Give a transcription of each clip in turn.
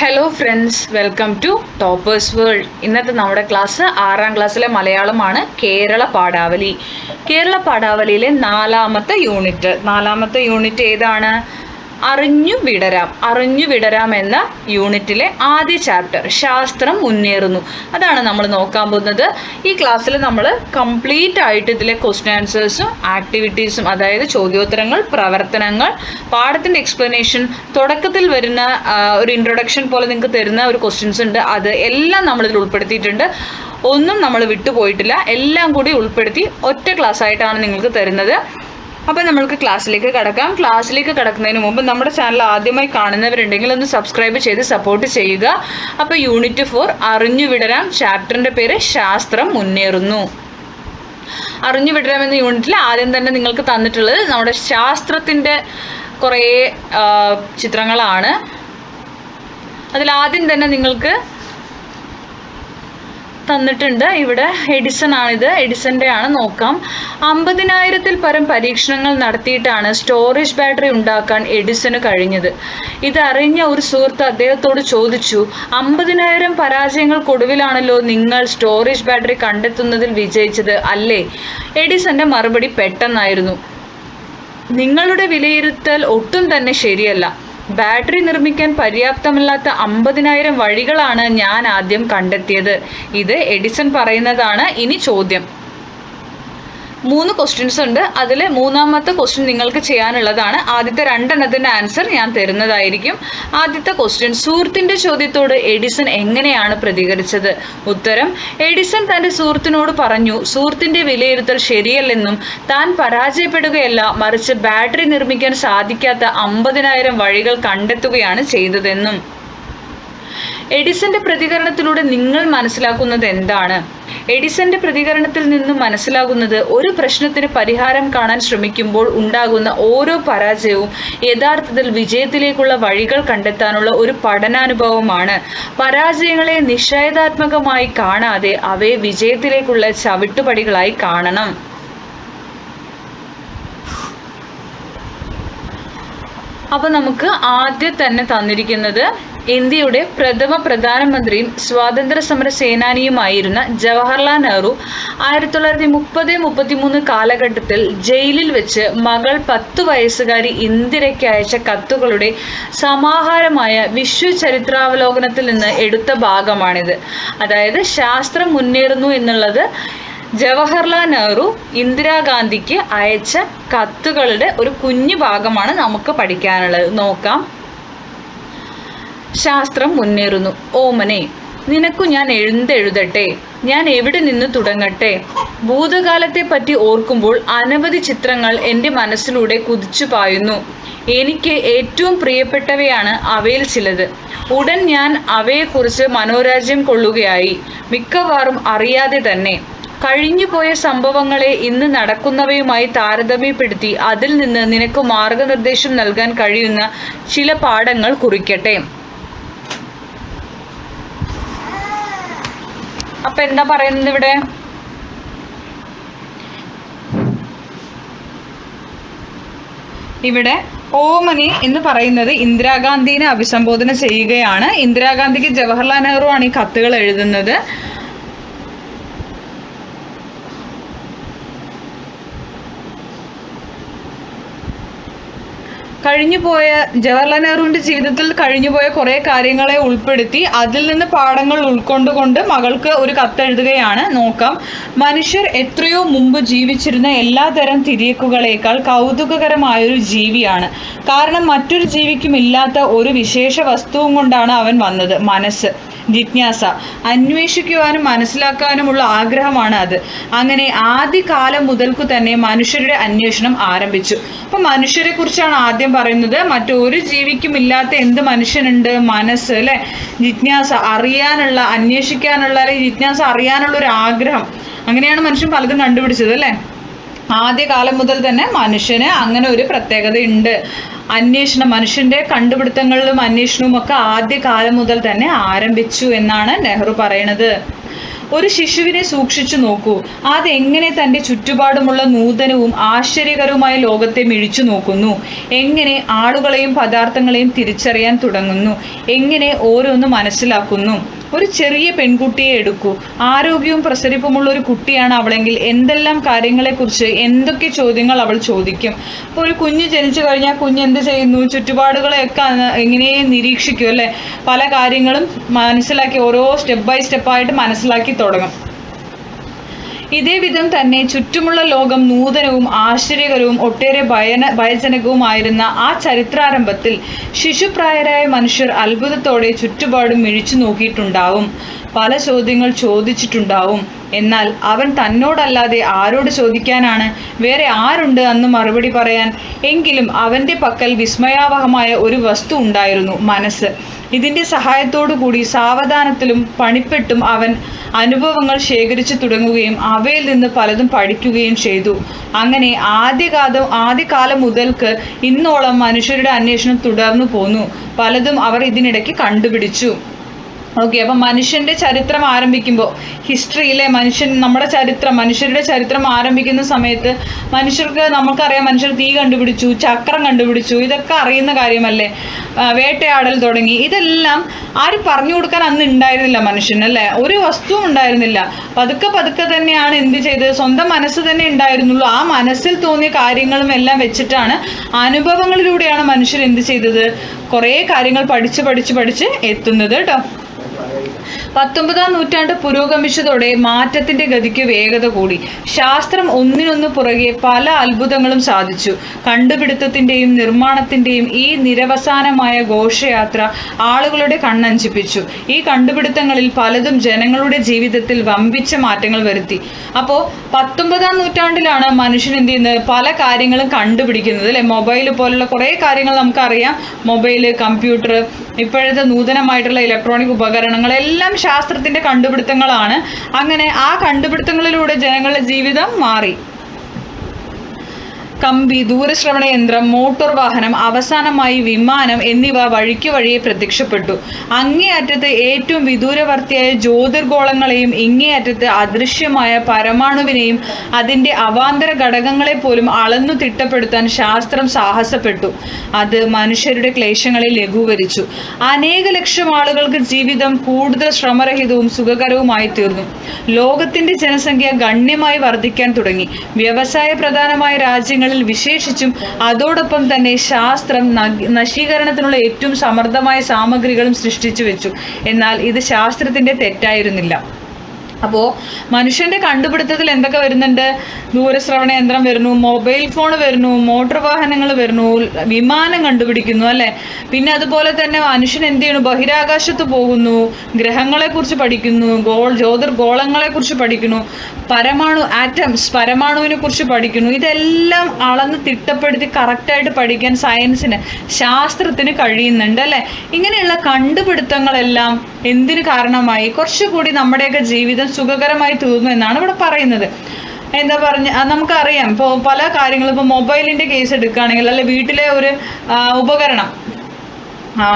Hello friends welcome to toppers world ഇന്നത്തെ നമ്മുടെ class ആറാം ക്ലാസ്സിലെ മലയാളമാണ് കേരള പാഠാവലി. കേരള പാഠാവലിയിലെ നാലാമത്തെ യൂണിറ്റ് നാലാമത്തെ യൂണിറ്റ് ഏതാണ്? അറിഞ്ഞു വിടരാം അറിഞ്ഞു വിടരാം എന്ന യൂണിറ്റിലെ ആദ്യ ചാപ്റ്റർ ശാസ്ത്രം മുന്നേറുന്നു. അതാണ് നമ്മൾ നോക്കാൻ പോകുന്നത്. ഈ ക്ലാസ്സിൽ നമ്മൾ കംപ്ലീറ്റ് ആയിട്ട് ഇതിലെ ക്വസ്റ്റ്യൻ ആൻസേഴ്സും ആക്ടിവിറ്റീസും അതായത് ചോദ്യോത്തരങ്ങൾ പ്രവർത്തനങ്ങൾ പാഠത്തിന്റെ എക്സ്പ്ലനേഷൻ തുടക്കത്തിൽ വരുന്ന ഒരു ഇൻട്രൊഡക്ഷൻ പോലെ നിങ്ങൾക്ക് തരുന്ന ഒരു ക്വസ്റ്റ്യൻസ് ഉണ്ട്. അത് എല്ലാം നമ്മളിതിൽ ഉൾപ്പെടുത്തിയിട്ടുണ്ട്. ഒന്നും നമ്മൾ വിട്ടുപോയിട്ടില്ല. എല്ലാം കൂടി ഉൾപ്പെടുത്തി ഒറ്റ ക്ലാസ് ആയിട്ടാണ് നിങ്ങൾക്ക് തരുന്നത്. അപ്പോൾ നമ്മൾക്ക് ക്ലാസ്സിലേക്ക് കടക്കാം. ക്ലാസ്സിലേക്ക് കടക്കുന്നതിന് മുമ്പ് നമ്മുടെ ചാനൽ ആദ്യമായി കാണുന്നവരുണ്ടെങ്കിൽ ഒന്ന് സബ്സ്ക്രൈബ് ചെയ്ത് സപ്പോർട്ട് ചെയ്യുക. അപ്പോൾ യൂണിറ്റ് ഫോർ അറിഞ്ഞു വിടരാം ചാപ്റ്ററിന്റെ പേര് ശാസ്ത്രം മുന്നേറുന്നു. അറിഞ്ഞു വിടരാം എന്ന യൂണിറ്റിൽ ആദ്യം തന്നെ നിങ്ങൾക്ക് തന്നിട്ടുള്ളത് നമ്മുടെ ശാസ്ത്രത്തിന്റെ കുറേ ചിത്രങ്ങളാണ്. അതിൽ ആദ്യം തന്നെ നിങ്ങൾക്ക് തന്നിട്ടുണ്ട്. ഇവിടെ എഡിസൺ ആണിത്. എഡിസന്റെ ആണ് നോക്കാം. അമ്പതിനായിരത്തിൽ പരം പരീക്ഷണങ്ങൾ നടത്തിയിട്ടാണ് സ്റ്റോറേജ് ബാറ്ററി ഉണ്ടാക്കാൻ എഡിസന് കഴിഞ്ഞത്. ഇതറിഞ്ഞ ഒരു സുഹൃത്ത് അദ്ദേഹത്തോട് ചോദിച്ചു അമ്പതിനായിരം പരാജയങ്ങൾക്കൊടുവിലാണല്ലോ നിങ്ങൾ സ്റ്റോറേജ് ബാറ്ററി കണ്ടെത്തുന്നതിൽ വിജയിച്ചത് അല്ലേ? എഡിസന്റെ മറുപടി പെട്ടെന്നായിരുന്നു. നിങ്ങളുടെ വിലയിരുത്തൽ ഒട്ടും തന്നെ ശരിയല്ല. ബാറ്ററി നിർമ്മിക്കാൻ പര്യാപ്തമല്ലാത്ത അമ്പതിനായിരം വഴികളാണ് ഞാൻ ആദ്യം കണ്ടെത്തിയത്. ഇത് എഡിസൺ പറയുന്നതാണ്. ഇനി ചോദ്യം. മൂന്ന് ക്വസ്റ്റ്യൻസ് ഉണ്ട്. അതിൽ മൂന്നാമത്തെ ക്വസ്റ്റ്യൻ നിങ്ങൾക്ക് ചെയ്യാനുള്ളതാണ്. ആദ്യത്തെ രണ്ടെണ്ണത്തിന്റെ ആൻസർ ഞാൻ തരുന്നതായിരിക്കും. ആദ്യത്തെ ക്വസ്റ്റ്യൻ സുഹൃത്തിന്റെ ചോദ്യത്തോട് എഡിസൺ എങ്ങനെയാണ് പ്രതികരിച്ചത്? ഉത്തരം എഡിസൺ തന്റെ സുഹൃത്തിനോട് പറഞ്ഞു സുഹൃത്തിന്റെ വിലയിരുത്തൽ ശരിയല്ലെന്നും താൻ പരാജയപ്പെടുകയല്ല മറിച്ച് ബാറ്ററി നിർമ്മിക്കാൻ സാധിക്കാത്ത അമ്പതിനായിരം വഴികൾ കണ്ടെത്തുകയാണ് ചെയ്തതെന്നും. എഡിസന്റെ പ്രതികരണത്തിലൂടെ നിങ്ങൾ മനസ്സിലാക്കുന്നത് എന്താണ്? എഡിസന്റെ പ്രതികരണത്തിൽ നിന്നും മനസ്സിലാകുന്നത് ഒരു പ്രശ്നത്തിന് പരിഹാരം കാണാൻ ശ്രമിക്കുമ്പോൾ ഉണ്ടാകുന്ന ഓരോ പരാജയവും യഥാർത്ഥത്തിൽ വിജയത്തിലേക്കുള്ള വഴികൾ കണ്ടെത്താനുള്ള ഒരു പഠനാനുഭവമാണ്. പരാജയങ്ങളെ നിഷേധാത്മകമായി കാണാതെ അവയെ വിജയത്തിലേക്കുള്ള ചവിട്ടുപടികളായി കാണണം. അപ്പോൾ നമുക്ക് ആദ്യം തന്നെ തന്നിരിക്കുന്നത് ഇന്ത്യയുടെ പ്രഥമ പ്രധാനമന്ത്രിയും സ്വാതന്ത്ര്യ സമര സേനാനിയുമായിരുന്ന ജവഹർലാൽ നെഹ്റു ആയിരത്തി തൊള്ളായിരത്തി മുപ്പത് മുപ്പത്തിമൂന്ന് കാലഘട്ടത്തിൽ ജയിലിൽ വെച്ച് മകൾ പത്തു വയസ്സുകാരി ഇന്ദിരയ്ക്ക് അയച്ച കത്തുകളുടെ സമാഹാരമായ വിശ്വചരിത്രാവലോകനത്തിൽ നിന്ന് എടുത്ത ഭാഗമാണിത്. അതായത് ശാസ്ത്രം മുന്നേറുന്നു എന്നുള്ളത് ജവഹർലാൽ നെഹ്റു ഇന്ദിരാഗാന്ധിക്ക് അയച്ച കത്തുകളുടെ ഒരു കുഞ്ഞു ഭാഗമാണ് നമുക്ക് പഠിക്കാനുള്ളത്. നോക്കാം. ശാസ്ത്രം മുന്നേറുന്നു. ഓമനെ നിനക്കു ഞാൻ എഴുതെഴുതട്ടെ? ഞാൻ എവിടെ നിന്ന് തുടങ്ങട്ടെ? ഭൂതകാലത്തെ പറ്റി ഓർക്കുമ്പോൾ അനവധി ചിത്രങ്ങൾ എന്റെ മനസ്സിലൂടെ കുതിച്ചു പായുന്നു. എനിക്ക് ഏറ്റവും പ്രിയപ്പെട്ടവയാണ് അവയിൽ ചിലത്. ഉടൻ ഞാൻ അവയെക്കുറിച്ച് മനോരാജ്യം കൊള്ളുകയായി. മിക്കവാറും അറിയാതെ തന്നെ. കഴിഞ്ഞുപോയ സംഭവങ്ങളെ ഇന്ന് നടക്കുന്നവയുമായി താരതമ്യപ്പെടുത്തി അതിൽ നിന്ന് നിനക്ക് മാർഗനിർദ്ദേശം നൽകാൻ കഴിയുന്ന ചില പാഠങ്ങൾ കുറിക്കട്ടെ. അപ്പൊ എന്താ പറയുന്നത് ഇവിടെ? ഇവിടെ ഓമനി എന്ന് പറയുന്നത് ഇന്ദിരാഗാന്ധിനെ അഭിസംബോധന ചെയ്യുകയാണ്. ഇന്ദിരാഗാന്ധിക്ക് ജവഹർലാൽ നെഹ്റു ആണ് ഈ കത്തുകൾ എഴുതുന്നത്. കഴിഞ്ഞുപോയ ജവഹർലാൽ നെഹ്റുവിന്റെ ജീവിതത്തിൽ കഴിഞ്ഞുപോയ കുറേ കാര്യങ്ങളെ ഉൾപ്പെടുത്തി അതിൽ നിന്ന് പാഠങ്ങൾ ഉൾക്കൊണ്ടുകൊണ്ട് മകൾക്ക് ഒരു കത്തെഴുതുകയാണ് നോക്കാം. മനുഷ്യർ എത്രയോ മുമ്പ് ജീവിച്ചിരുന്ന എല്ലാ എല്ലാതരം തിരിയക്കുകളേക്കാൾ കൗതുകകരമായൊരു ജീവിയാണ്. കാരണം മറ്റൊരു ജീവിക്കും ഇല്ലാത്ത ഒരു വിശേഷ വസ്തുവും കൊണ്ടാണ് അവൻ വന്നത് മനസ്സ്. ജിജ്ഞാസ. അന്വേഷിക്കുവാനും മനസ്സിലാക്കാനുമുള്ള ആഗ്രഹമാണ് അത്. അങ്ങനെ ആദ്യകാലം മുതൽക്കു തന്നെ മനുഷ്യരുടെ അന്വേഷണം ആരംഭിച്ചു. അപ്പൊ മനുഷ്യരെ കുറിച്ചാണ് ആദ്യം പറയുന്നത് മറ്റൊരു ജീവിക്കും ഇല്ലാത്ത എന്ത് മനുഷ്യനുണ്ട് മനസ്സ് അല്ലെ? ജിജ്ഞാസ അറിയാനുള്ള അന്വേഷിക്കാനുള്ള അല്ലെങ്കിൽ ജിജ്ഞാസ അറിയാനുള്ള ഒരു ആഗ്രഹം. അങ്ങനെയാണ് മനുഷ്യൻ പലതും കണ്ടുപിടിച്ചത് അല്ലേ? ആദ്യകാലം മുതൽ തന്നെ മനുഷ്യന് അങ്ങനെ ഒരു പ്രത്യേകതയുണ്ട്. അന്വേഷണം മനുഷ്യന്റെ കണ്ടുപിടുത്തങ്ങളിലും അന്വേഷണവും ഒക്കെ ആദ്യ കാലം മുതൽ തന്നെ ആരംഭിച്ചു എന്നാണ് നെഹ്റു പറയുന്നത്. ഒരു ശിശുവിനെ സൂക്ഷിച്ചു നോക്കൂ. അതെങ്ങനെ തന്റെ ചുറ്റുപാടുമുള്ള നൂതനവും ആശ്ചര്യകരവുമായ ലോകത്തെ മിഴിച്ചു നോക്കുന്നു? എങ്ങനെ ആളുകളെയും പദാർത്ഥങ്ങളെയും തിരിച്ചറിയാൻ തുടങ്ങുന്നു? എങ്ങനെ ഓരോന്ന് മനസ്സിലാക്കുന്നു? ഒരു ചെറിയ പെൺകുട്ടിയെ എടുക്കൂ. ആരോഗ്യവും പ്രസരിപ്പുമുള്ള ഒരു കുട്ടിയാണ് അവളെങ്കിൽ എന്തെല്ലാം കാര്യങ്ങളെക്കുറിച്ച് എന്തൊക്കെ ചോദ്യങ്ങൾ അവൾ ചോദിക്കും. അപ്പോൾ ഒരു കുഞ്ഞ് ജനിച്ചു കഴിഞ്ഞാൽ കുഞ്ഞ് എന്ത് ചെയ്യുന്നു? ചുറ്റുപാടുകളെയൊക്കെ എങ്ങനെ നിരീക്ഷിക്കും അല്ലേ? പല കാര്യങ്ങളും മനസ്സിലാക്കി ഓരോ സ്റ്റെപ്പ് ബൈ സ്റ്റെപ്പായിട്ട് മനസ്സിലാക്കി തുടങ്ങും. ഇതേ വിധം തന്നെ ചുറ്റുമുള്ള ലോകം നൂതനവും ആശ്ചര്യകരവും ഒട്ടേറെ ഭയന ഭയജനകവുമായിരുന്ന ആ ചരിത്രാരംഭത്തിൽ ശിശുപ്രായരായ മനുഷ്യർ അത്ഭുതത്തോടെ ചുറ്റുപാടും മിഴിച്ചു നോക്കിയിട്ടുണ്ടാവും. പല ചോദ്യങ്ങൾ ചോദിച്ചിട്ടുണ്ടാവും. എന്നാൽ അവൻ തന്നോടല്ലാതെ ആരോട് ചോദിക്കാനാണ്? വേറെ ആരുണ്ട് അന്ന് മറുപടി പറയാൻ? എങ്കിലും അവന്റെ പക്കൽ വിസ്മയാവഹമായ ഒരു വസ്തു ഉണ്ടായിരുന്നു മനസ്സ്. ഇതിന്റെ കൂടി സാവധാനത്തിലും പണിപ്പെട്ടും അവൻ അനുഭവങ്ങൾ ശേഖരിച്ചു തുടങ്ങുകയും അവയിൽ നിന്ന് പലതും പഠിക്കുകയും ചെയ്തു. അങ്ങനെ ആദ്യകാലം ആദ്യകാലം മുതൽക്ക് ഇന്നോളം മനുഷ്യരുടെ അന്വേഷണം തുടർന്നു പോന്നു. പലതും അവർ ഇതിനിടയ്ക്ക് കണ്ടുപിടിച്ചു. ഓക്കെ അപ്പം മനുഷ്യന്റെ ചരിത്രം ആരംഭിക്കുമ്പോൾ ഹിസ്റ്ററിയിലെ മനുഷ്യൻ നമ്മുടെ ചരിത്രം മനുഷ്യരുടെ ചരിത്രം ആരംഭിക്കുന്ന സമയത്ത് മനുഷ്യർക്ക് നമുക്കറിയാം മനുഷ്യർ തീ കണ്ടുപിടിച്ചു ചക്രം കണ്ടുപിടിച്ചു ഇതൊക്കെ അറിയുന്ന കാര്യമല്ലേ? വേട്ടയാടൽ തുടങ്ങി. ഇതെല്ലാം ആരും പറഞ്ഞു കൊടുക്കാൻ അന്ന് ഉണ്ടായിരുന്നില്ല മനുഷ്യനല്ലേ ഒരു വസ്തുവും ഉണ്ടായിരുന്നില്ല. പതുക്കെ പതുക്കെ തന്നെയാണ് എന്ത് ചെയ്തത്? സ്വന്തം മനസ്സ് തന്നെ ഉണ്ടായിരുന്നുള്ളൂ. ആ മനസ്സിൽ തോന്നിയ കാര്യങ്ങളും എല്ലാം വെച്ചിട്ടാണ് അനുഭവങ്ങളിലൂടെയാണ് മനുഷ്യർ എന്ത് ചെയ്തത്? കുറേ കാര്യങ്ങൾ പഠിച്ച് പഠിച്ച് പഠിച്ച് എത്തുന്നത് കേട്ടോ പത്തൊമ്പതാം നൂറ്റാണ്ട് പുരോഗമിച്ചതോടെ മാറ്റത്തിന്റെ ഗതിക്ക് വേഗത കൂടി. ശാസ്ത്രം ഒന്നിനൊന്ന് പുറകെ പല അത്ഭുതങ്ങളും സാധിച്ചു. കണ്ടുപിടുത്തത്തിന്റെയും നിർമ്മാണത്തിന്റെയും ഈ നിരവസാനമായ ഘോഷയാത്ര ആളുകളുടെ കണ്ണഞ്ചിപ്പിച്ചു. ഈ കണ്ടുപിടുത്തങ്ങളിൽ പലതും ജനങ്ങളുടെ ജീവിതത്തിൽ വമ്പിച്ച മാറ്റങ്ങൾ വരുത്തി. അപ്പോൾ പത്തൊമ്പതാം നൂറ്റാണ്ടിലാണ് മനുഷ്യൻ എന്ത് ചെയ്യുന്നത്? പല കാര്യങ്ങളും കണ്ടുപിടിക്കുന്നത് അല്ലെ? മൊബൈൽ പോലുള്ള കുറേ കാര്യങ്ങൾ നമുക്കറിയാം. മൊബൈൽ കമ്പ്യൂട്ടർ ഇപ്പോഴത്തെ നൂതനമായിട്ടുള്ള ഇലക്ട്രോണിക് ഉപകരണങ്ങളെല്ലാം ശാസ്ത്രത്തിന്റെ കണ്ടുപിടുത്തങ്ങളാണ്. അങ്ങനെ ആ കണ്ടുപിടുത്തങ്ങളിലൂടെ ജനങ്ങളുടെ ജീവിതം മാറി. കമ്പി ദൂരശ്രവണ യന്ത്രം മോട്ടോർ വാഹനം അവസാനമായി വിമാനം എന്നിവ വഴിക്ക് വഴിയെ പ്രത്യക്ഷപ്പെട്ടു. അങ്ങേയറ്റത്ത് ഏറ്റവും വിദൂരവർത്തിയായ ജ്യോതിർഗോളങ്ങളെയും ഇങ്ങേയറ്റത്ത് അദൃശ്യമായ പരമാണുവിനെയും അതിന്റെ അവാന്തര ഘടകങ്ങളെ പോലും അളന്നു തിട്ടപ്പെടുത്താൻ ശാസ്ത്രം സാഹസപ്പെട്ടു. അത് മനുഷ്യരുടെ ക്ലേശങ്ങളെ ലഘൂകരിച്ചു. അനേക ലക്ഷം ആളുകൾക്ക് ജീവിതം കൂടുതൽ ശ്രമരഹിതവും സുഖകരവുമായി തീർന്നു. ലോകത്തിന്റെ ജനസംഖ്യ ഗണ്യമായി വർദ്ധിക്കാൻ തുടങ്ങി. വ്യവസായ പ്രധാനമായ രാജ്യങ്ങളിൽ വിശേഷിച്ചും അതോടൊപ്പം തന്നെ ശാസ്ത്രം നശീകരണത്തിനുള്ള ഏറ്റവും സമർത്ഥമായ സാമഗ്രികളും സൃഷ്ടിച്ചു വെച്ചു. എന്നാൽ ഇത് ശാസ്ത്രത്തിന്റെ തെറ്റായിരുന്നില്ല. അപ്പോൾ മനുഷ്യന്റെ കണ്ടുപിടുത്തത്തിൽ എന്തൊക്കെ വരുന്നുണ്ട്? ദൂരശ്രവണ യന്ത്രം വരുന്നു മൊബൈൽ ഫോൺ വരുന്നു മോട്ടോർ വാഹനങ്ങൾ വരുന്നു വിമാനം കണ്ടുപിടിക്കുന്നു അല്ലേ? പിന്നെ അതുപോലെ തന്നെ മനുഷ്യൻ എന്ത് ചെയ്യുന്നു? ബഹിരാകാശത്ത് പോകുന്നു ഗ്രഹങ്ങളെക്കുറിച്ച് പഠിക്കുന്നു ഗോൾ ജ്യോതിർഗോളങ്ങളെക്കുറിച്ച് പഠിക്കുന്നു പരമാണു ആറ്റംസ് പരമാണുവിനെ കുറിച്ച് പഠിക്കുന്നു. ഇതെല്ലാം അളന്ന് തിട്ടപ്പെടുത്തി കറക്റ്റായിട്ട് പഠിക്കാൻ സയൻസിന് ശാസ്ത്രത്തിന് കഴിയുന്നുണ്ട് അല്ലേ? ഇങ്ങനെയുള്ള കണ്ടുപിടുത്തങ്ങളെല്ലാം എന്തിനു കാരണമായി? കുറച്ചുകൂടി നമ്മുടെയൊക്കെ ജീവിതം സുഖകരമായി തീർന്നു എന്നാണ് ഇവിടെ പറയുന്നത്. എന്താ പറഞ്ഞ നമുക്കറിയാം. ഇപ്പോൾ പല കാര്യങ്ങളും ഇപ്പോൾ മൊബൈലിന്റെ കേസ് എടുക്കുകയാണെങ്കിൽ അല്ലെ വീട്ടിലെ ഒരു ഉപകരണം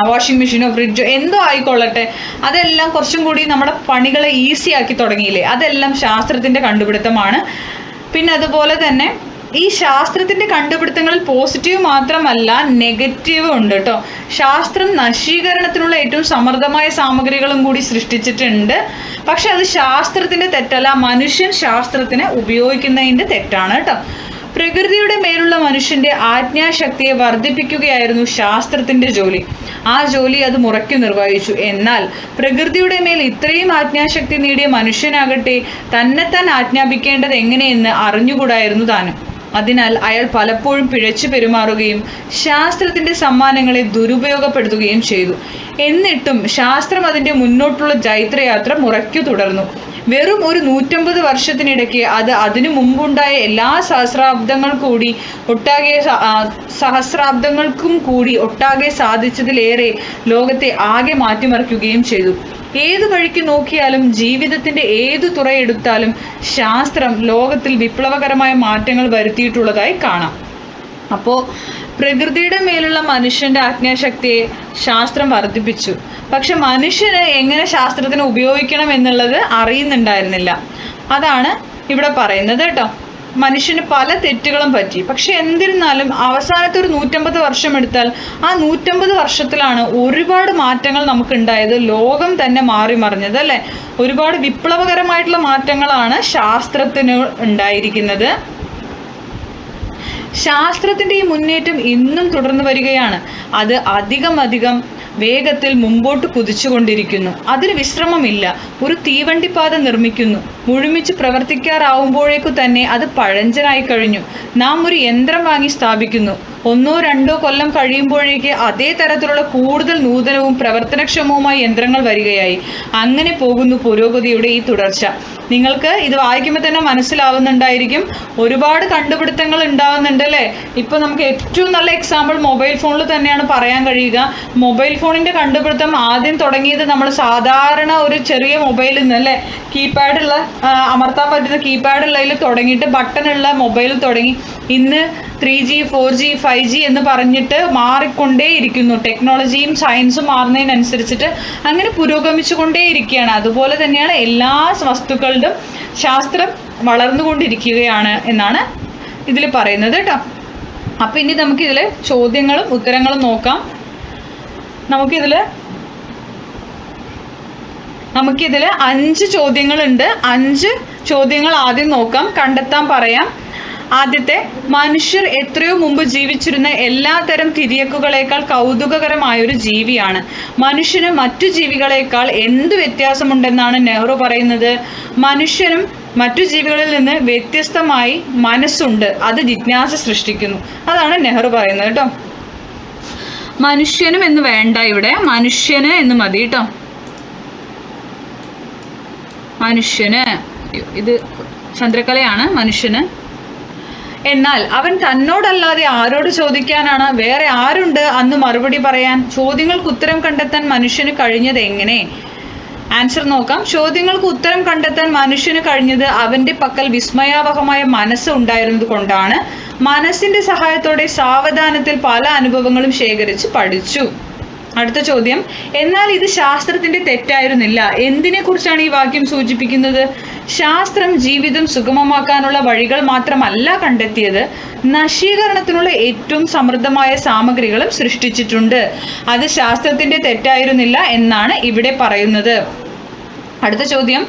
വാഷിംഗ് മെഷീനോ ഫ്രിഡ്ജോ എന്തോ ആയിക്കൊള്ളട്ടെ. അതെല്ലാം കുറച്ചും കൂടി നമ്മുടെ പണികളെ ഈസി ആക്കി തുടങ്ങിയില്ലേ? അതെല്ലാം ശാസ്ത്രത്തിന്റെ കണ്ടുപിടുത്തമാണ്. പിന്നെ അതുപോലെ തന്നെ ഈ ശാസ്ത്രത്തിന്റെ കണ്ടുപിടുത്തങ്ങളിൽ പോസിറ്റീവ് മാത്രമല്ല നെഗറ്റീവും ഉണ്ട് കേട്ടോ ശാസ്ത്രം നശീകരണത്തിനുള്ള ഏറ്റവും സമൃദ്ധമായ സാമഗ്രികളും കൂടി സൃഷ്ടിച്ചിട്ടുണ്ട്. പക്ഷെ അത് ശാസ്ത്രത്തിന്റെ തെറ്റല്ല മനുഷ്യൻ ശാസ്ത്രത്തിനെ ഉപയോഗിക്കുന്നതിന്റെ തെറ്റാണ് കേട്ടോ പ്രകൃതിയുടെ മേലുള്ള മനുഷ്യന്റെ ആജ്ഞാശക്തിയെ വർദ്ധിപ്പിക്കുകയായിരുന്നു ശാസ്ത്രത്തിന്റെ ജോലി. ആ ജോലി അത് മുറയ്ക്ക് നിർവഹിച്ചു. എന്നാൽ പ്രകൃതിയുടെ മേൽ ഇത്രയും ആജ്ഞാശക്തി നേടിയ മനുഷ്യനാകട്ടെ തന്നെത്താൻ ആജ്ഞാപിക്കേണ്ടത് എങ്ങനെയെന്ന് അറിഞ്ഞുകൂടായിരുന്നു താനും. അതിനാൽ അയാൾ പലപ്പോഴും പിഴച്ചു പെരുമാറുകയും ശാസ്ത്രത്തിന്റെ സമ്മാനങ്ങളെ ദുരുപയോഗപ്പെടുത്തുകയും ചെയ്തു. എന്നിട്ടും ശാസ്ത്രം അതിന്റെ മുന്നോട്ടുള്ള ജൈത്രയാത്ര മുറയ്ക്കു തുടർന്നു. വെറും ഒരു നൂറ്റമ്പത് വർഷത്തിനിടയ്ക്ക് അത് അതിനു മുമ്പുണ്ടായ എല്ലാ സഹസ്രാബ്ദങ്ങൾ കൂടി ഒട്ടാകെ സഹസ്രാബ്ദങ്ങൾക്കും കൂടി ഒട്ടാകെ സാധിച്ചതിലേറെ ലോകത്തെ ആകെ മാറ്റിമറിക്കുകയും ചെയ്തു. ഏത് വഴിക്ക് നോക്കിയാലും ജീവിതത്തിന്റെ ഏത് തുറയെടുത്താലും ശാസ്ത്രം ലോകത്തിൽ വിപ്ലവകരമായ മാറ്റങ്ങൾ വരുത്തിയിട്ടുള്ളതായി കാണാം. അപ്പോൾ പ്രകൃതിയുടെ മേലുള്ള മനുഷ്യന്റെ ആജ്ഞാശക്തിയെ ശാസ്ത്രം വർദ്ധിപ്പിച്ചു. പക്ഷെ മനുഷ്യന് എങ്ങനെ ശാസ്ത്രത്തിന് ഉപയോഗിക്കണം എന്നുള്ളത് അറിയുന്നുണ്ടായിരുന്നില്ല. അതാണ് ഇവിടെ പറയുന്നത് കേട്ടോ. മനുഷ്യന് പല തെറ്റുകളും പറ്റി. പക്ഷെ എന്തിരുന്നാലും അവസാനത്തെ ഒരു നൂറ്റമ്പത് വർഷം എടുത്താൽ ആ നൂറ്റമ്പത് വർഷത്തിലാണ് ഒരുപാട് മാറ്റങ്ങൾ നമുക്കുണ്ടായത്. ലോകം തന്നെ മാറി മറിഞ്ഞത് അല്ലേ? ഒരുപാട് വിപ്ലവകരമായിട്ടുള്ള മാറ്റങ്ങളാണ് ശാസ്ത്രത്തിന് ഉണ്ടായിരിക്കുന്നത്. ശാസ്ത്രത്തിന്റെ ഈ മുന്നേറ്റം ഇന്നും തുടർന്നു വരികയാണ്. അത് അധികം അധികം വേഗത്തിൽ മുമ്പോട്ട് കുതിച്ചുകൊണ്ടിരിക്കുന്നു. അതിന് വിശ്രമമില്ല. ഒരു തീവണ്ടിപ്പാത നിർമ്മിക്കുന്നു. മുഴുമിച്ച് പ്രവർത്തിക്കാറാവുമ്പോഴേക്കു തന്നെ അത് പഴഞ്ചനായി കഴിഞ്ഞു. നാം ഒരു യന്ത്രം വാങ്ങി സ്ഥാപിക്കുന്നു. ഒന്നോ രണ്ടോ കൊല്ലം കഴിയുമ്പോഴേക്ക് അതേ തരത്തിലുള്ള കൂടുതൽ നൂതനവും പ്രവർത്തനക്ഷമവുമായ യന്ത്രങ്ങൾ വരികയായി. അങ്ങനെ പോകുന്നു പുരോഗതിയുടെ ഈ തുടർച്ച. നിങ്ങൾക്ക് ഇത് വായിക്കുമ്പോൾ തന്നെ മനസ്സിലാവുന്നുണ്ടായിരിക്കും. ഒരുപാട് കണ്ടുപിടുത്തങ്ങൾ ഉണ്ടാവുന്നുണ്ട് അല്ലേ? ഇപ്പൊ നമുക്ക് ഏറ്റവും നല്ല എക്സാമ്പിൾ മൊബൈൽ ഫോണിൽ തന്നെയാണ് പറയാൻ കഴിയുക. മൊബൈൽ ഫോണിന്റെ കണ്ടുപിടുത്തം ആദ്യം തുടങ്ങിയത് നമ്മൾ സാധാരണ ഒരു ചെറിയ മൊബൈലിൽ നിന്ന് അല്ലേ? കീപാഡുള്ള അമർത്താൻ പറ്റുന്ന കീപാഡുള്ളതിൽ തുടങ്ങിയിട്ട് ബട്ടണുള്ള മൊബൈലിൽ തുടങ്ങി. ഇന്ന് three G four G five G എന്ന് പറഞ്ഞിട്ട് മാറിക്കൊണ്ടേയിരിക്കുന്നു. ടെക്നോളജിയും സയൻസും മാറുന്നതിനനുസരിച്ചിട്ട് അങ്ങനെ പുരോഗമിച്ചുകൊണ്ടേയിരിക്കുകയാണ് അതുപോലെ തന്നെയാണ് എല്ലാ വസ്തുക്കളുടെയും ശാസ്ത്രം വളർന്നുകൊണ്ടിരിക്കുകയാണ് എന്നാണ് ഇതിൽ പറയുന്നത് കേട്ടോ. അപ്പം ഇനി നമുക്കിതിൽ ചോദ്യങ്ങളും ഉത്തരങ്ങളും നോക്കാം. നമുക്കിതിൽ നമുക്കിതിൽ അഞ്ച് ചോദ്യങ്ങളുണ്ട്. അഞ്ച് ചോദ്യങ്ങൾ ആദ്യം നോക്കാം. കണ്ടെത്താൻ പറയാം. ആദ്യത്തെ മനുഷ്യർ എത്രയോ മുമ്പ് ജീവിച്ചിരുന്ന എല്ലാത്തരം തിരിയക്കുകളേക്കാൾ കൗതുകകരമായൊരു ജീവിയാണ്. മനുഷ്യന് മറ്റു ജീവികളേക്കാൾ എന്ത് വ്യത്യാസമുണ്ടെന്നാണ് നെഹ്റു പറയുന്നത്? മനുഷ്യനും മറ്റു ജീവികളിൽ നിന്ന് വ്യത്യസ്തമായി മനസ്സുണ്ട്. അത് ജിജ്ഞാസ സൃഷ്ടിക്കുന്നു. അതാണ് നെഹ്റു പറയുന്നത് കേട്ടോ. മനുഷ്യനും എന്ന് വേണ്ട ഇവിടെ. മനുഷ്യന് എന്ന് മതി കേട്ടോ. മനുഷ്യന്. ഇത് ചന്ദ്രകലയാണ്. മനുഷ്യന് എന്നാൽ അവൻ തന്നോടല്ലാതെ ആരോട് ചോദിക്കാനാണ്? വേറെ ആരുണ്ട്? അന്ന് മറുപടി പറയാൻ. ചോദ്യങ്ങൾക്ക് ഉത്തരം കണ്ടെത്താൻ മനുഷ്യന് കഴിഞ്ഞത് എങ്ങനെ? ആൻസർ നോക്കാം. ചോദ്യങ്ങൾക്ക് ഉത്തരം കണ്ടെത്താൻ മനുഷ്യന് കഴിഞ്ഞത് അവന്റെ പക്കൽ വിസ്മയാവഹമായ മനസ്സ് ഉണ്ടായിരുന്നത് കൊണ്ടാണ്. മനസ്സിന്റെ സഹായത്തോടെ സാവധാനത്തിൽ പല അനുഭവങ്ങളും ശേഖരിച്ച് പഠിച്ചു. അടുത്ത ചോദ്യം. എന്നാൽ ഇത് ശാസ്ത്രത്തിന്റെ തെറ്റായിരുന്നില്ല. എന്തിനെ കുറിച്ചാണ് ഈ വാക്യം സൂചിപ്പിക്കുന്നത്? ശാസ്ത്രം ജീവിതം സുഗമമാക്കാനുള്ള വഴികൾ മാത്രമല്ല കണ്ടെത്തിയത്. നശീകരണത്തിനുള്ള ഏറ്റവും സമൃദ്ധമായ സാമഗ്രികളും സൃഷ്ടിച്ചിട്ടുണ്ട്. അത് ശാസ്ത്രത്തിന്റെ തെറ്റായിരുന്നില്ല എന്നാണ് ഇവിടെ പറയുന്നത്. അടുത്ത ചോദ്യം.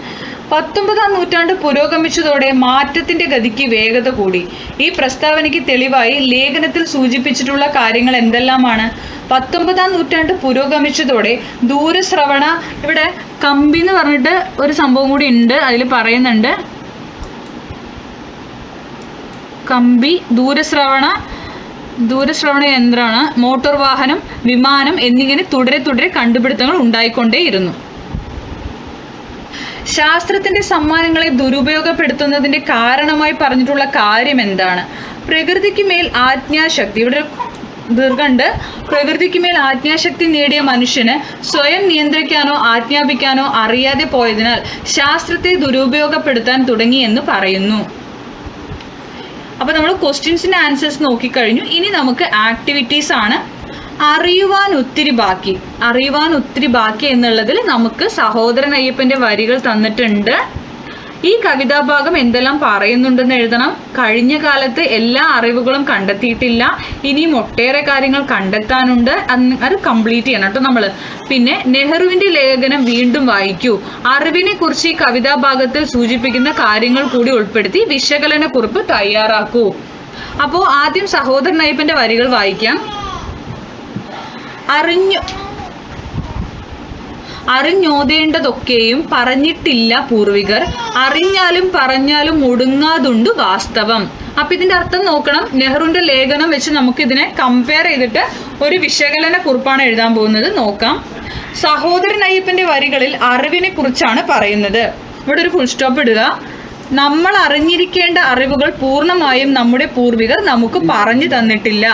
പത്തൊമ്പതാം നൂറ്റാണ്ട് പുരോഗമിച്ചതോടെ മാറ്റത്തിന്റെ ഗതിക്ക് വേഗത കൂടി. ഈ പ്രസ്താവനയ്ക്ക് തെളിവായി ലേഖനത്തിൽ സൂചിപ്പിച്ചിട്ടുള്ള കാര്യങ്ങൾ എന്തെല്ലാമാണ്? പത്തൊമ്പതാം നൂറ്റാണ്ട് പുരോഗമിച്ചതോടെ ദൂരശ്രവണ ഇവിടെ കമ്പി എന്ന് പറഞ്ഞിട്ട് ഒരു സംഭവം കൂടി ഉണ്ട്. അതിൽ പറയുന്നുണ്ട് കമ്പി ദൂരശ്രവണ ദൂരശ്രവണ യന്ത്രമാണ് മോട്ടോർ വാഹനം വിമാനം എന്നിങ്ങനെ തുടരെ തുടരെ കണ്ടുപിടുത്തങ്ങൾ ഉണ്ടായിക്കൊണ്ടേയിരുന്നു. ശാസ്ത്രത്തിന്റെ സമ്മാനങ്ങളെ ദുരുപയോഗപ്പെടുത്തുന്നതിന്റെ കാരണമായി പറഞ്ഞിട്ടുള്ള കാര്യം എന്താണ്? പ്രകൃതിക്ക് മേൽ ആജ്ഞാശക്തി. ഇവിടെ ദീർഘണ്ട് പ്രകൃതിക്ക് മേൽ ആജ്ഞാശക്തി നേടിയ മനുഷ്യന് സ്വയം നിയന്ത്രിക്കാനോ ആജ്ഞാപിക്കാനോ അറിയാതെ പോയതിനാൽ ശാസ്ത്രത്തെ ദുരുപയോഗപ്പെടുത്താൻ തുടങ്ങി എന്ന് പറയുന്നു. അപ്പൊ നമ്മൾ ക്വസ്റ്റ്യൻസിന്റെ ആൻസേഴ്സ് നോക്കിക്കഴിഞ്ഞു. ഇനി നമുക്ക് ആക്ടിവിറ്റീസ് ആണ്. അറിയുവാൻ ഒത്തിരി ബാക്കി. അറിയുവാൻ ഒത്തിരി ബാക്കി എന്നുള്ളതിൽ നമുക്ക് സഹോദരൻ അയ്യപ്പന്റെ വരികൾ തന്നിട്ടുണ്ട്. ഈ കവിതാഭാഗം എന്തെല്ലാം പറയുന്നുണ്ടെന്ന് എഴുതണം. കഴിഞ്ഞ കാലത്ത് എല്ലാ അറിവുകളും കണ്ടെത്തിയിട്ടില്ല. ഇനിയും ഒട്ടേറെ കാര്യങ്ങൾ കണ്ടെത്താനുണ്ട്. അത് കംപ്ലീറ്റ് ചെയ്യണം കേട്ടോ നമ്മൾ പിന്നെ നെഹ്റുവിന്റെ ലേഖനം വീണ്ടും വായിക്കൂ. അറിവിനെ കുറിച്ച് ഈ കവിതാഭാഗത്തിൽ സൂചിപ്പിക്കുന്ന കാര്യങ്ങൾ കൂടി ഉൾപ്പെടുത്തി വിശകലന കുറിപ്പ് തയ്യാറാക്കൂ. അപ്പോൾ ആദ്യം സഹോദരൻ അയ്യപ്പന്റെ വരികൾ വായിക്കാം. അറിഞ്ഞു അറിഞ്ഞോതേണ്ടതൊക്കെയും പറഞ്ഞിട്ടില്ല പൂർവികർ. അറിഞ്ഞാലും പറഞ്ഞാലും ഒടുങ്ങാതുണ്ട് വാസ്തവം. അപ്പൊ ഇതിന്റെ അർത്ഥം നോക്കണം. നെഹ്റുവിന്റെ ലേഖനം വെച്ച് നമുക്ക് ഇതിനെ കമ്പയർ ചെയ്തിട്ട് ഒരു വിശകലന കുറിപ്പാണ് എഴുതാൻ പോകുന്നത്. നോക്കാം. സഹോദരൻ അയ്യപ്പന്റെ വരികളിൽ അറിവിനെ കുറിച്ചാണ് പറയുന്നത്. ഇവിടെ ഒരു ഫുൾ സ്റ്റോപ്പ് ഇടുക. നമ്മൾ അറിഞ്ഞിരിക്കേണ്ട അറിവുകൾ പൂർണമായും നമ്മുടെ പൂർവികർ നമുക്ക് പറഞ്ഞു തന്നിട്ടില്ല.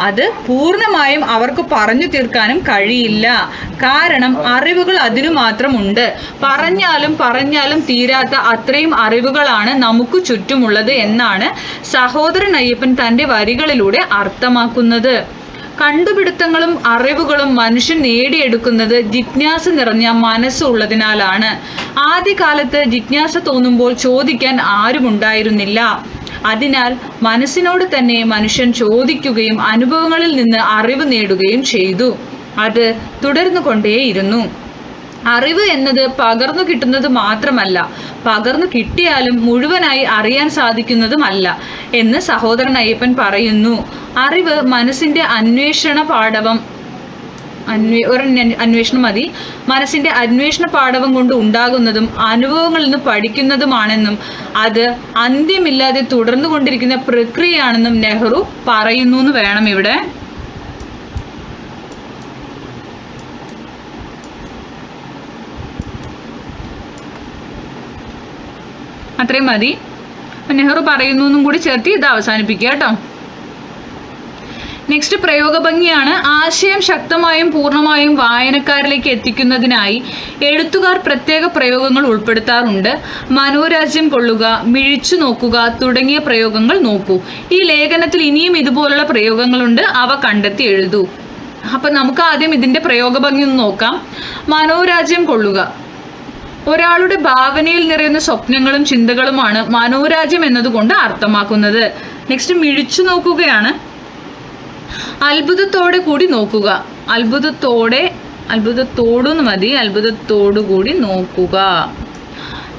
അത് പൂർണമായും അവർക്ക് പറഞ്ഞു തീർക്കാനും കഴിയില്ല. കാരണം അറിവുകൾ അതിനു മാത്രമുണ്ട്. പറഞ്ഞാലും പറഞ്ഞാലും തീരാത്ത അത്രയും അറിവുകളാണ് നമുക്ക് ചുറ്റുമുള്ളത് എന്നാണ് സഹോദരൻ അയ്യപ്പൻ തന്റെ വരികളിലൂടെ അർത്ഥമാക്കുന്നത്. കണ്ടുപിടുത്തങ്ങളും അറിവുകളും മനുഷ്യൻ നേടിയെടുക്കുന്നത് ജിജ്ഞാസ നിറഞ്ഞ മനസ്സുള്ളതിനാലാണ് ആദ്യകാലത്ത് ജിജ്ഞാസ തോന്നുമ്പോൾ ചോദിക്കാൻ ആരുമുണ്ടായിരുന്നില്ല. അതിനാൽ മനസ്സിനോട് തന്നെ മനുഷ്യൻ ചോദിക്കുകയും അനുഭവങ്ങളിൽ നിന്ന് അറിവ് നേടുകയും ചെയ്തു. അത് തുടർന്നു കൊണ്ടേയിരുന്നു അറിവ് എന്നത് പകർന്നു കിട്ടുന്നത് മാത്രമല്ല പകർന്നു കിട്ടിയാലും മുഴുവനായി അറിയാൻ സാധിക്കുന്നതുമല്ല എന്ന് സഹോദരൻ അയ്യപ്പൻ പറയുന്നു. അറിവ് മനസ്സിന്റെ അന്വേഷണ പാടവം അന്വേ ഒരു അന്വേഷണം മതി. മനസ്സിന്റെ അന്വേഷണ പാടവം കൊണ്ട് ഉണ്ടാകുന്നതും അനുഭവങ്ങളിൽ നിന്ന് പഠിക്കുന്നതുമാണെന്നും അത് അന്ത്യമില്ലാതെ തുടർന്നു കൊണ്ടിരിക്കുന്ന പ്രക്രിയയാണെന്നും നെഹ്റു പറയുന്നു എന്ന് വേണം ഇവിടെ. അത്രയും മതി. നെഹ്റു പറയുന്നു എന്നും കൂടി ചേർത്ത് ഇത് അവസാനിപ്പിക്കുക കേട്ടോ. നെക്സ്റ്റ് പ്രയോഗഭംഗിയാണ് ആശയം ശക്തമായും പൂർണമായും വായനക്കാരിലേക്ക് എത്തിക്കുന്നതിനായി എഴുത്തുകാർ പ്രത്യേക പ്രയോഗങ്ങൾ ഉൾപ്പെടുത്താറുണ്ട്. മനോരാജ്യം കൊള്ളുക മിഴിച്ചു നോക്കുക തുടങ്ങിയ പ്രയോഗങ്ങൾ നോക്കൂ. ഈ ലേഖനത്തിൽ ഇനിയും ഇതുപോലുള്ള പ്രയോഗങ്ങളുണ്ട്. അവ കണ്ടെത്തി എഴുതൂ. അപ്പൊ നമുക്ക് ആദ്യം ഇതിന്റെ പ്രയോഗഭംഗി ഒന്ന് നോക്കാം. മനോരാജ്യം കൊള്ളുക. ഒരാളുടെ ഭാവനയിൽ നിറയുന്ന സ്വപ്നങ്ങളും ചിന്തകളുമാണ് മനോരാജ്യം എന്നതുകൊണ്ട് അർത്ഥമാക്കുന്നത്. നെക്സ്റ്റ് മിഴിച്ചു നോക്കുകയാണ്. അത്ഭുതത്തോടെ കൂടി നോക്കുക. അത്ഭുതത്തോടെ അത്ഭുതത്തോടുന്ന് മതി. അത്ഭുതത്തോടു കൂടി നോക്കുക.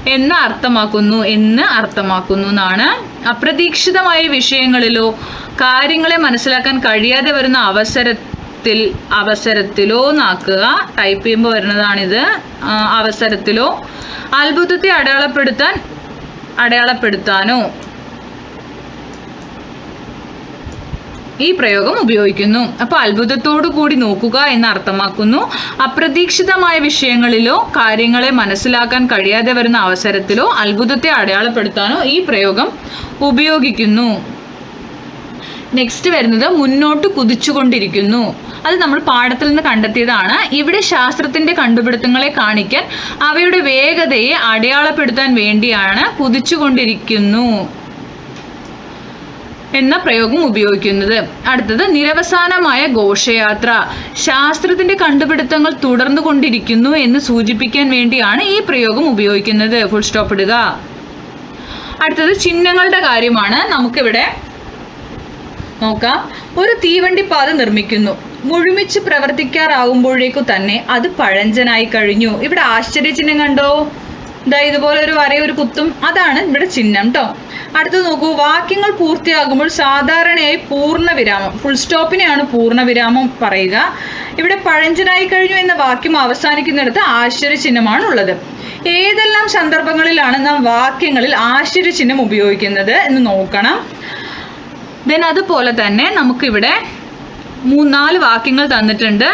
എന്ന് അർത്ഥമാക്കുന്നു എന്ന് അർത്ഥമാക്കുന്നു എന്നാണ്. അപ്രതീക്ഷിതമായ വിഷയങ്ങളിലോ കാര്യങ്ങളെ മനസ്സിലാക്കാൻ കഴിയാതെ വരുന്ന അവസരത്തിൽ അവസരത്തിലോ എന്നാക്കുക. ടൈപ്പ് ചെയ്യുമ്പോൾ വരുന്നതാണിത്. അവസരത്തിലോ അത്ഭുതത്തെ അടയാളപ്പെടുത്താൻ അടയാളപ്പെടുത്താനോ. ഈ പ്രയോഗം ഉപയോഗിക്കുന്നു. അപ്പോൾ അത്ഭുതത്തോടു കൂടി നോക്കുക എന്ന് അർത്ഥമാക്കുന്നു. അപ്രതീക്ഷിതമായ വിഷയങ്ങളിലോ കാര്യങ്ങളെ മനസ്സിലാക്കാൻ കഴിയാതെ വരുന്ന അവസരത്തിലോ അത്ഭുതത്തെ അടയാളപ്പെടുത്താനോ ഈ പ്രയോഗം ഉപയോഗിക്കുന്നു. നെക്സ്റ്റ് വരുന്നത് മുന്നോട്ട് കുതിച്ചുകൊണ്ടിരിക്കുന്നു. അത് നമ്മൾ പാഠത്തിൽ നിന്ന് കണ്ടെത്തിയതാണ്. ഇവിടെ ശാസ്ത്രത്തിന്റെ കണ്ടുപിടുത്തങ്ങളെ കാണിക്കാൻ അവയുടെ വേഗതയെ അടയാളപ്പെടുത്താൻ വേണ്ടിയാണ് കുതിച്ചുകൊണ്ടിരിക്കുന്നു. എന്ന പ്രയോഗം ഉപയോഗിക്കുന്നത്. അടുത്തത് നിരവസാനമായ ഘോഷയാത്ര. ശാസ്ത്രത്തിന്റെ കണ്ടുപിടുത്തങ്ങൾ തുടർന്നു കൊണ്ടിരിക്കുന്നു എന്ന് സൂചിപ്പിക്കാൻ വേണ്ടിയാണ് ഈ പ്രയോഗം ഉപയോഗിക്കുന്നത്. ഫുൾ സ്റ്റോപ്പ് ഇടുക. അടുത്തത് ചിഹ്നങ്ങളുടെ കാര്യമാണ്. നമുക്കിവിടെ നോക്കാം. ഒരു തീവണ്ടി പാത നിർമ്മിക്കുന്നു. മുഴുമിച്ച് പ്രവർത്തിക്കാറാവുമ്പോഴേക്കു തന്നെ അത് പഴഞ്ചനായി കഴിഞ്ഞു. ഇവിടെ ആശ്ചര്യചിഹ്നം കണ്ടോ? ഇതാ ഇതുപോലെ ഒരു വരയും ഒരു കുത്തും. അതാണ് ഇവിടെ ചിഹ്നം കേട്ടോ അടുത്ത് നോക്കൂ വാക്യങ്ങൾ പൂർത്തിയാകുമ്പോൾ സാധാരണയായി പൂർണ വിരാമം ഫുൾ സ്റ്റോപ്പിനെയാണ് പൂർണ വിരാമം പറയുക. ഇവിടെ പഴഞ്ചനായി കഴിഞ്ഞു എന്ന വാക്യം അവസാനിക്കുന്നിടത്ത് ആശ്ചര്യചിഹ്നമാണ് ഉള്ളത് ഏതെല്ലാം സന്ദർഭങ്ങളിലാണ് നാം വാക്യങ്ങളിൽ ആശ്ചര്യചിഹ്നം ഉപയോഗിക്കുന്നത് എന്ന് നോക്കണം. ദെൻ അതുപോലെ തന്നെ നമുക്കിവിടെ മൂന്നാൽ വാക്യങ്ങൾ തന്നിട്ടുണ്ട്.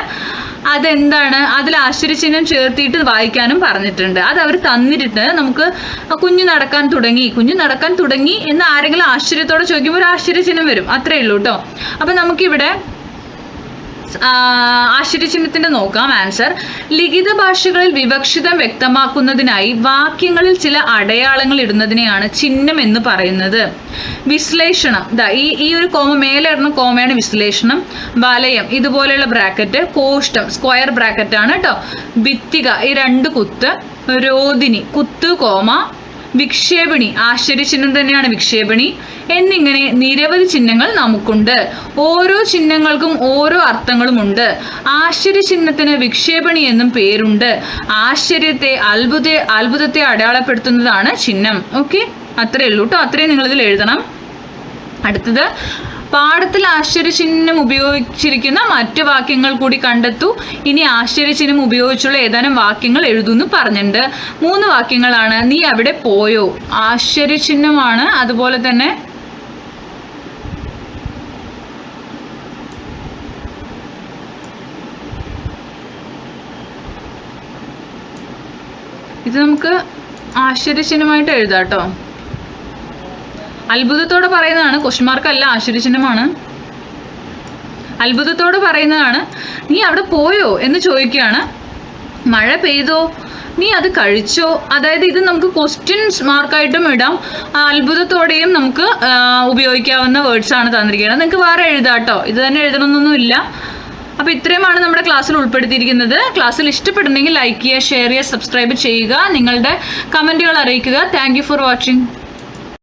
അതെന്താണ്? അതിൽ ആശ്ചര്യചിഹ്നം ചേർത്തിയിട്ട് വായിക്കാനും പറഞ്ഞിട്ടുണ്ട്. അത് അവർ തന്നിട്ട് നമുക്ക് കുഞ്ഞു നടക്കാൻ തുടങ്ങി കുഞ്ഞു നടക്കാൻ തുടങ്ങി എന്ന് ആരെങ്കിലും ആശ്ചര്യത്തോടെ ചോദിക്കുമ്പോൾ ഒരു ആശ്ചര്യചിഹ്നം വരും. അത്രേ ഉള്ളൂ കേട്ടോ അപ്പം നമുക്കിവിടെ ആശ്ചര്യചിഹ്നത്തിന്റെ നോക്കാം ആൻസർ ലിഖിത ഭാഷകളിൽ വിവക്ഷിതം വ്യക്തമാക്കുന്നതിനായി വാക്യങ്ങളിൽ ചില അടയാളങ്ങൾ ഇടുന്നതിനെയാണ് ചിഹ്നം എന്ന് പറയുന്നത്. വിശ്ലേഷണം. ദാ ഈ ഈ ഒരു കോമ മേലെ ഇടുന്ന കോമയാണ് വിശ്ലേഷണം. വലയം ഇതുപോലെയുള്ള ബ്രാക്കറ്റ്. കോഷ്ടം സ്ക്വയർ ബ്രാക്കറ്റ് ആണ് കേട്ടോ ഭിത്തിക ഈ രണ്ട് കുത്ത്. രോദിനി കുത്ത് കോമ. വിക്ഷേപണി ആശ്ചര്യചിഹ്നം തന്നെയാണ് വിക്ഷേപണി എന്നിങ്ങനെ നിരവധി ചിഹ്നങ്ങൾ നമുക്കുണ്ട്. ഓരോ ചിഹ്നങ്ങൾക്കും ഓരോ അർത്ഥങ്ങളുമുണ്ട്. ആശ്ചര്യചിഹ്നത്തിന് വിക്ഷേപണി എന്നും പേരുണ്ട്. ആശ്ചര്യത്തെ അത്ഭുത അത്ഭുതത്തെ അടയാളപ്പെടുത്തുന്നതാണ് ചിഹ്നം. ഓക്കെ? അത്രയേ ഉള്ളൂ കേട്ടോ അത്രയും നിങ്ങളിതിൽ എഴുതണം. അടുത്തത് പാഠത്തിൽ ആശ്ചര്യചിഹ്നം ഉപയോഗിച്ചിരിക്കുന്ന മറ്റു വാക്യങ്ങൾ കൂടി കണ്ടെത്തൂ. ഇനി ആശ്ചര്യചിഹ്നം ഉപയോഗിച്ചുള്ള ഏതാനും വാക്യങ്ങൾ എഴുതുന്നു പറഞ്ഞിട്ടുണ്ട്. മൂന്ന് വാക്യങ്ങളാണ് നീ അവിടെ പോയോ? ആശ്ചര്യചിഹ്നമാണ്. അതുപോലെ തന്നെ ഇത് നമുക്ക് ആശ്ചര്യചിഹ്നമായിട്ട് എഴുതാം കേട്ടോ. അത്ഭുതത്തോടെ പറയുന്നതാണ് ക്വസ്റ്റ്യൻ മാർക്ക് അല്ല ആശ്ചര്യചിഹ്നമാണ്. അത്ഭുതത്തോടെ പറയുന്നതാണ് നീ അവിടെ പോയോ? എന്ന് ചോദിക്കുകയാണ്. മഴ പെയ്തോ? നീ അത് കഴിച്ചോ? അതായത് ഇത് നമുക്ക് ക്വസ്റ്റ്യൻസ് മാർക്കായിട്ടും ഇടാം. അത്ഭുതത്തോടെയും നമുക്ക് ഉപയോഗിക്കാവുന്ന വേർഡ്സ് ആണ് തന്നിരിക്കുന്നത്. നിങ്ങൾക്ക് വേറെ എഴുതാം കേട്ടോ. ഇത് തന്നെ എഴുതണമെന്നൊന്നുമില്ല അപ്പോൾ ഇത്രയുമാണ് നമ്മുടെ ക്ലാസ്സിൽ ഉൾപ്പെടുത്തിയിരിക്കുന്നത്. ക്ലാസ്സിൽ ഇഷ്ടപ്പെടുന്നെങ്കിൽ ലൈക്ക് ചെയ്യുക ഷെയർ ചെയ്യുക സബ്സ്ക്രൈബ് ചെയ്യുക. നിങ്ങളുടെ കമന്റുകൾ അറിയിക്കുക. Thank for watching